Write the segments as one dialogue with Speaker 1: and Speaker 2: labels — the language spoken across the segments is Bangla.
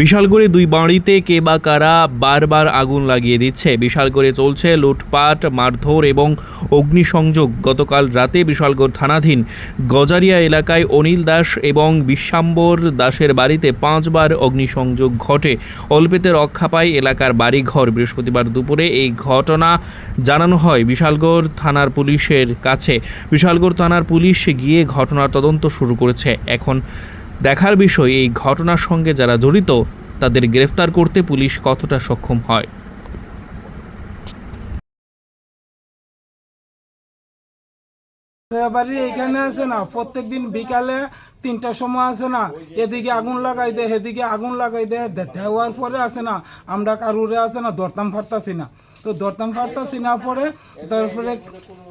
Speaker 1: বিশালগড়ে দুই বাড়িতে কে বা কারা বারবার আগুন লাগিয়ে দিচ্ছে। বিশালগড়ে চলছে লুটপাট, মারধর এবং অগ্নিসংযোগ। গতকাল রাতে বিশালগড় থানাধীন গজারিয়া এলাকায় অনিল দাস এবং বিশ্বাম্বর দাসের বাড়িতে পাঁচবার অগ্নিসংযোগ ঘটে। অল্পেতে রক্ষা পায় এলাকার বাড়িঘর। বৃহস্পতিবার দুপুরে এই ঘটনা জানানো হয় বিশালগড় থানার পুলিশের কাছে। বিশালগড় থানার পুলিশ গিয়ে ঘটনার তদন্ত শুরু করেছে। এখন দেখার বিষয় এই ঘটনার সঙ্গে যারা জড়িত, তাদের গ্রেফতার করতে পুলিশ কতটা সক্ষম হয়?
Speaker 2: বাড়ি এখানে আছে না? প্রত্যেকদিন বিকালে তিনটার সময় আছে না? এদিকে আগুন লাগাই দে এদিকে আগুন লাগাই দে, দে- দেওয়ার পরে আছে না? আমরা কারুরে আছে না? দরতাম ফারতাছি না। তো দরতাম ফারতাছি না পরে, তারপরে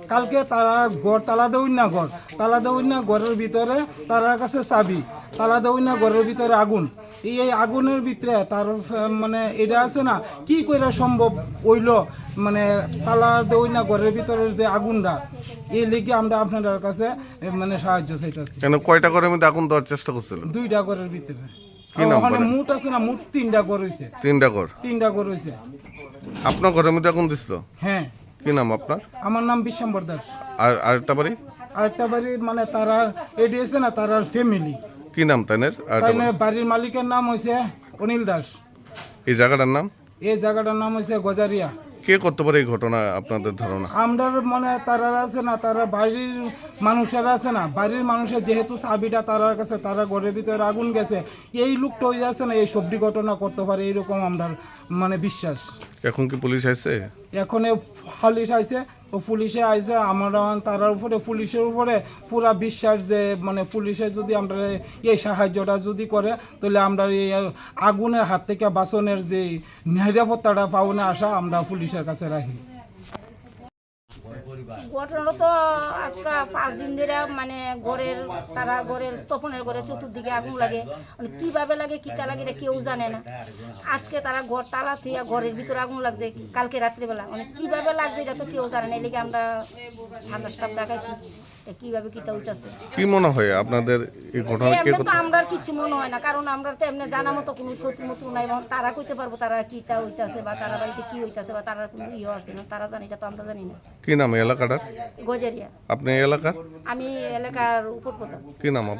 Speaker 2: কালকে তারা ঘর তালা দেউন না ঘর। তালা দেউন না ঘরের ভিতরে তারার কাছে চাবি। তালা দেউন না ঘরের ভিতরে আগুন। এই এই আগুনের ভিতরে তার মানে এটা আছে না কি করে সম্ভব হইল? মানে তালা দেউন না ঘরের ভিতরে যে আগুনটা এই লেগে আমরা আপনাদের কাছে মানে সাহায্য চাইতেছি।
Speaker 3: কেন কয়টা ঘরের মধ্যে আগুন দেওয়ার চেষ্টা করছিল?
Speaker 2: দুইটা ঘরের ভিতরে। ওখানে মুট আছে না মুট তিনটা ঘর হইছে।
Speaker 3: তিনটা ঘর?
Speaker 2: তিনটা ঘর হইছে।
Speaker 3: আপনার ঘরের মধ্যে আগুন দিছিল?
Speaker 2: হ্যাঁ।
Speaker 3: কি নাম আপনার?
Speaker 2: আমার নাম বিশ্বম্বর দাস
Speaker 3: আর আরেকটা বাড়ি?
Speaker 2: আরেকটা বাড়ি মানে তারা এটি আছে না তারার ফ্যামিলি
Speaker 3: কি নাম তাইনের?
Speaker 2: তাই? বাড়ির মালিকের নাম হয়েছে অনিল দাস।
Speaker 3: এই জায়গাটার নাম?
Speaker 2: এই জায়গাটার নাম হয়েছে গজারিয়া।
Speaker 3: কে করতে পারে এই ঘটনা আপনাদের ধারণা?
Speaker 2: আমরা মানে তারা আছে না তারা বাড়ির মানুষেরা আছে না। বাড়ির মানুষের যেহেতু চাবিটা তারার কাছে তারা ঘরের ভিতরে আগুন গেছে। এই লোকটা ওই আছে না এই সবজি ঘটনা করতে পারে এইরকম আমরা মানে বিশ্বাস।
Speaker 3: এখন কি পুলিশ আসছে
Speaker 2: এখন এ পুলিশ আইছে। ও পুলিশে আইসে আমরা তার উপরে, পুলিশের উপরে পুরা বিশ্বাস যে মানে পুলিশে যদি আমরা এই সাহায্যটা যদি করে, তাহলে আমরা এই আগুনের হাত থেকে বাসনের যে নিরাপত্তাটা পাওনে আসা আমরা পুলিশের কাছে রাখি।
Speaker 4: ঘটনা তো আজকে পাঁচ দিন ধরে মানে ঘরের তারা ঘরের তপনের ঘরে চতুর্দিকে আগুন লাগে। মানে কীভাবে লাগে কিটা লাগে এটা কেউ জানে না। আজকে তারা ঘর তালা থেকে ঘরের ভিতরে আগুন লাগছে কালকে রাত্রিবেলা। মানে কীভাবে লাগছে এটা তো কেউ জানে না এদিকে আমরা ঠান্ডা স্টাফ এ কীভাবে হইতাছে।
Speaker 3: কি মনে হয় আপনাদের এই ঘটনা কে
Speaker 4: তো আমরা কিছু মনে হয় না কারণ আমরা তো এমনি জানা মতো কোনো শত্রু মতো নাই এবং তারা কইতে পারব তারা হইতাছে বা তারা বাড়িতে কি হইতাছে বা তারা কোনো ইয়ে আছে না তারা জানি এটা তো আমরা জানি না।
Speaker 3: কি নাম এই এলাকাটার?
Speaker 4: গজারিয়া।
Speaker 3: আপনি এই এলাকার?
Speaker 4: আমি এলাকার উপর প্রধান।
Speaker 3: কি নাম আপনার?